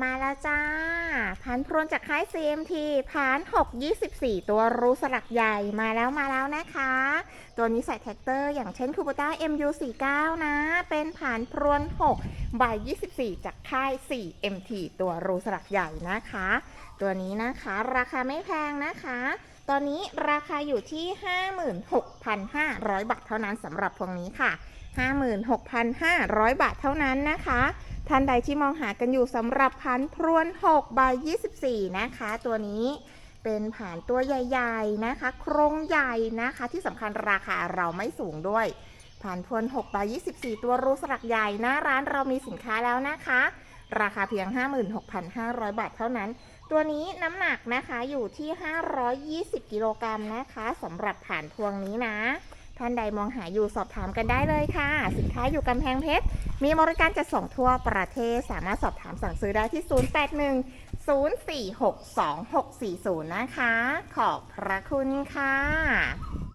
มาแล้วจ้าพันพรวนจากค่าย CMT พัน624ตัวรูสลักใหญ่มาแล้วมาแล้วนะคะ ตัวนี้ใส่แท็กเตอร์อย่างเช่นคู b ต้า MU49 นะ เป็นผ่านพรวน6ใบ24 จากค่าย 4MT ตัวรูสลักใหญ่นะคะ ตัวนี้นะคะราคาไม่แพงนะคะ ตอนนี้ราคาอยู่ที่ 56,500 บาทเท่านั้นสำหรับพวงนี้ค่ะ 56,500 บาทเท่านั้นนะคะ ท่านใดที่มองหากันอยู่สำหรับพันพรวน6ใบ24 นะคะ ตัวนี้เป็นผ่านตัวใหญ่ๆนะคะ โครงใหญ่นะคะ ที่สำคัญราคาเราไม่สูงด้วย ผ่านพรวน6ใบ24 ตัวรูสลักใหญ่หน้าร้านเรามีสินค้าแล้วนะคะ ราคาเพียง 56,500 บาทเท่านั้น ตัวนี้น้ำหนักนะคะอยู่ที่ 520 กิโลกรัมนะคะสำหรับผ่านพวงนี้นะ ท่านใดมองหาอยู่สอบถามกันได้เลยค่ะ สินค้าอยู่กำแพงเพชร มีบริการจัดส่งทั่วประเทศ สามารถสอบถามสั่งซื้อได้ที่ 081 046 2640 นะคะ ขอบพระคุณค่ะ